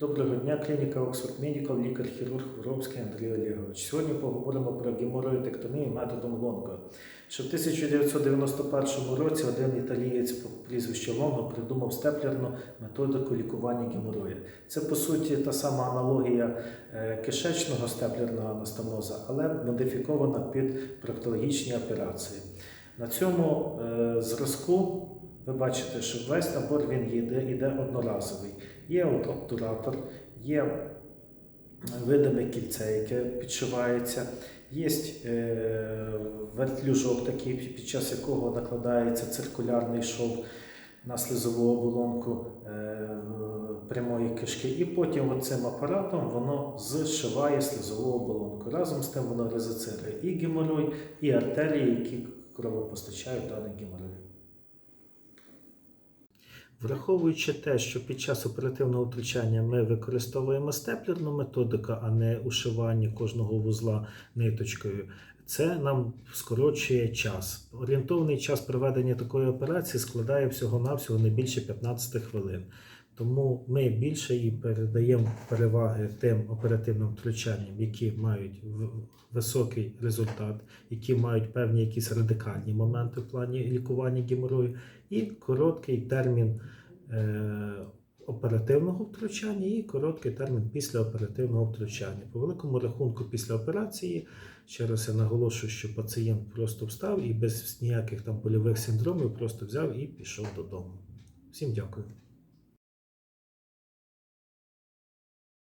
Доброго дня, клініка Oxford Medical, лікар-хірург Воровський Андрій Олегович. Сьогодні поговоримо про геморроїдектомію методом Лонго. Що в 1991 році один італієць по прізвищу Лонго придумав степлерну методику лікування геморрою. Це по суті та сама аналогія е, кишечного степлерного анастомоза, але модифікована під проктологічні операції. На цьому е, зразку ви бачите, що весь набор він йде, йде одноразовий. Є обтуратор, є видиме кільце, яке підшивається, є е, вертлюжок такий, під час якого накладається циркулярний шов на слизову оболонку е, прямої кишки, і потім цим апаратом воно зшиває слизову оболонку. Разом з тим воно резоцирує і геморой, і артерії, які кровопостачають даний геморой. Враховуючи те, що під час оперативного втручання ми використовуємо степлерну методику, а не ушивання кожного вузла ниточкою, це нам скорочує час. Орієнтовний час проведення такої операції складає всього-навсього не більше 15 хвилин. Тому ми більше і передаємо переваги тим оперативним втручанням, які мають високий результат, які мають певні якісь радикальні моменти в плані лікування геморою, і короткий термін е, оперативного втручання, і короткий термін післяоперативного втручання. По великому рахунку, після операції, ще раз я наголошую, що пацієнт просто встав і без ніяких там польових синдромів просто взяв і пішов додому. Всім дякую.